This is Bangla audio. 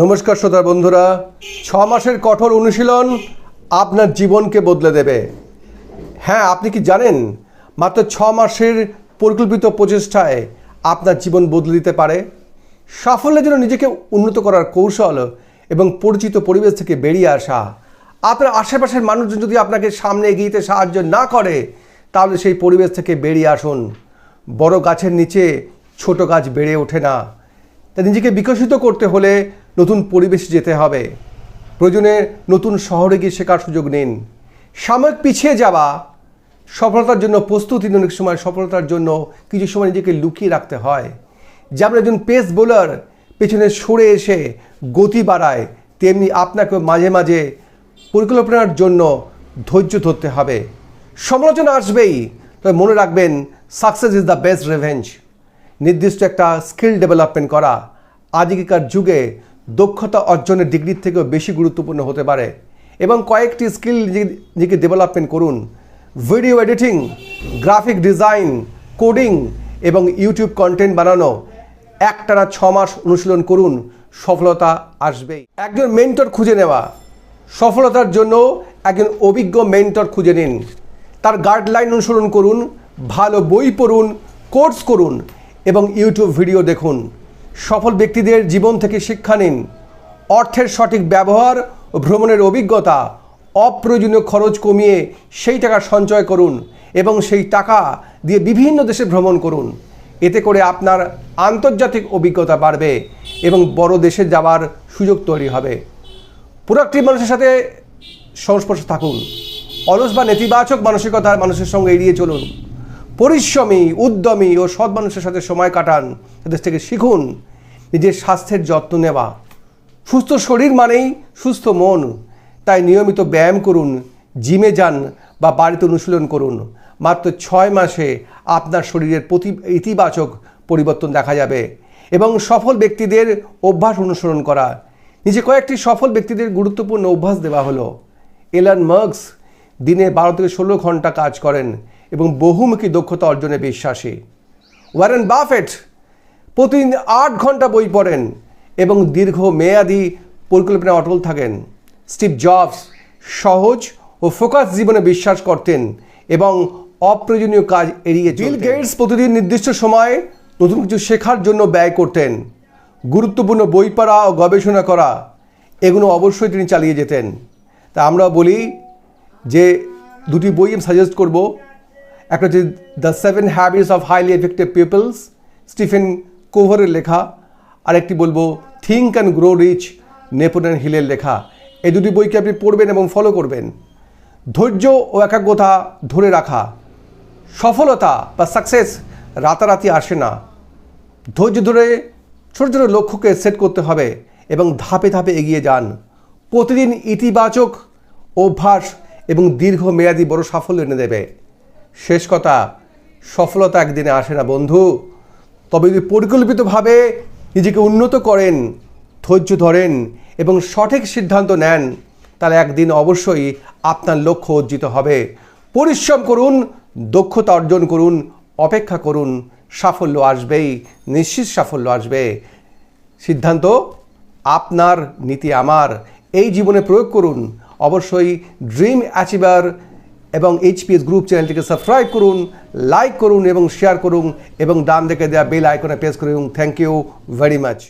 নমস্কার শ্রোতা বন্ধুরা, ছ মাসের কঠোর অনুশীলন আপনার জীবনকে বদলে দেবে। হ্যাঁ আপনি কি জানেন, মাত্র ছ মাসের পরিকল্পিত প্রচেষ্টায় আপনার জীবন বদলে দিতে পারে? সাফল্যের জন্য নিজেকে উন্নত করার কৌশল এবং পরিচিত পরিবেশ থেকে বেরিয়ে আসা। আপনার আশেপাশের মানুষজন যদি আপনাকে সামনে এগিয়ে যেতে সাহায্য না করে, তাহলে সেই পরিবেশ থেকে বেরিয়ে আসুন। বড় গাছের নিচে ছোট গাছ বেড়ে ওঠে না। তাই নিজেকে বিকশিত করতে হলে নতুন পরিবেশে যেতে হবে। প্রয়োজনে নতুন শহরে গিয়ে শেখার সুযোগ নিন। সাময়িক পিছিয়ে যাওয়া, সফলতার জন্য প্রস্তুতি অনেক সময়, সফলতার জন্য কিছু সময় নিজেকে লুকিয়ে রাখতে হয়। যেমন একজন পেস বোলার, পেছনে সরে এসে গতি বাড়ায়, তেমনি আপনাকে মাঝে মাঝে পরিকল্পনার জন্য ধৈর্য ধরতে হবে। সমালোচনা আসবেই, তবে মনে রাখবেন success is the best revenge নির্দিষ্ট একটা স্কিল ডেভেলপমেন্ট করা, আজকেকার যুগে দক্ষতা অর্জনের ডিগ্রির থেকেও বেশি গুরুত্বপূর্ণ হতে পারে। এবং কয়েকটি স্কিল নিজেকে ডেভেলপমেন্ট করুন, video editing, graphic design, coding এবং ইউটিউব কন্টেন্ট বানানো, একটানা ছ মাস অনুশীলন করুন, সফলতা আসবেই। একজন মেন্টর খুঁজে নেওয়া, সফলতার জন্য একজন অভিজ্ঞ মেন্টর খুঁজে নিন। তার গাইডলাইন অনুসরণ করুন, ভালো বই পড়ুন, কোর্স করুন এবং ইউটিউব ভিডিও দেখুন। সফল ব্যক্তিদের জীবন থেকে শিক্ষা নিন। অর্থের সঠিক ব্যবহার ও ভ্রমণের অভিজ্ঞতা, অপ্রয়োজনীয় খরচ কমিয়ে সেই টাকা সঞ্চয় করুন এবং সেই টাকা দিয়ে বিভিন্ন দেশে ভ্রমণ করুন। এতে করে আপনার আন্তর্জাতিক অভিজ্ঞতা বাড়বে এবং বড় দেশে যাওয়ার সুযোগ তৈরি হবে। প্রোডাক্টিভ মানুষের সাথে সংস্পর্শে থাকুন। অলস বা নেতিবাচক মানসিকতার মানুষের সঙ্গে এড়িয়ে চলুন। পরিশ্রমী, উদ্যমী ও সৎ মানুষের সাথে সময় কাটান। তাদের থেকে শিখুন নিজের স্বাস্থ্যের যত্ন নেওয়া। সুস্থ শরীর মানেই সুস্থ মন। তাই নিয়মিত ব্যায়াম করুন, জিমে যান বা বাড়িতে অনুশীলন করুন। মাত্র ছয় মাসে আপনার শরীরের প্রতি ইতিবাচক পরিবর্তন দেখা যাবে এবং সফল ব্যক্তিদের অভ্যাস অনুসরণ করা। নিজে কয়েকটি সফল ব্যক্তিদের গুরুত্বপূর্ণ অভ্যাস দেওয়া হলো। এলান মার্কস দিনে বারো থেকে ষোলো ঘণ্টা কাজ করেন। এবং বহুমুখী দক্ষতা অর্জনে বিশ্বাসী। ওয়ারেন বাফেট প্রতিদিন আট ঘণ্টা বই পড়েন এবং দীর্ঘ মেয়াদি পরিকল্পনায় অটল থাকেন। স্টিভ জবস সহজ ও ফোকাস জীবনে বিশ্বাস করতেন এবং অপ্রয়োজনীয় কাজ এড়িয়ে বিল গেটস প্রতিদিন নির্দিষ্ট সময়ে নতুন কিছু শেখার জন্য ব্যয় করতেন। গুরুত্বপূর্ণ বই পড়া ও গবেষণা করা এগুলো অবশ্যই তিনি চালিয়ে যেতেন। তা আমরা বলি যে দুটি বই আমি সাজেস্ট করব। একটা হচ্ছে the seven habits of highly effective peoples Stephen কোভারের লেখা আর একটি বলব think and grow rich Napoleon হিলের লেখা। এই দুটি বইকে আপনি পড়বেন এবং ফলো করবেন। ধৈর্য ও একাগ্রতা ধরে রাখা। সফলতা বা সাকসেস রাতারাতি আসে না। ধৈর্য ধরে, ছোটো ছোটো লক্ষ্যকে সেট করতে হবে এবং ধাপে ধাপে এগিয়ে যান। প্রতিদিন ইতিবাচক অভ্যাস এবং দীর্ঘমেয়াদী বড় সাফল্য এনে দেবে। শেষ কথা, সফলতা একদিনে আসে না, বন্ধু। তবে যদি পরিকল্পিতভাবে নিজেকে উন্নত করেন, ধৈর্য ধরেন এবং সঠিক সিদ্ধান্ত নেন, তাহলে একদিন অবশ্যই আপনার লক্ষ্য অর্জিত হবে। পরিশ্রম করুন, দক্ষতা অর্জন করুন, অপেক্ষা করুন, সাফল্য আসবেই, নিশ্চিত সাফল্য আসবে। সিদ্ধান্ত, আপনার, নীতি আমার। এই জীবনে প্রয়োগ করুন, অবশ্যই ড্রিম অ্যাচিভার এবং এইচপিএস গ্রুপ চ্যানেলটিকে সাবস্ক্রাইব করুন লাইক করুন এবং শেয়ার করুন এবং ডান দেখে দেওয়া বেল আইকনে প্রেস করুন থ্যাংক ইউ ভেরি মাচ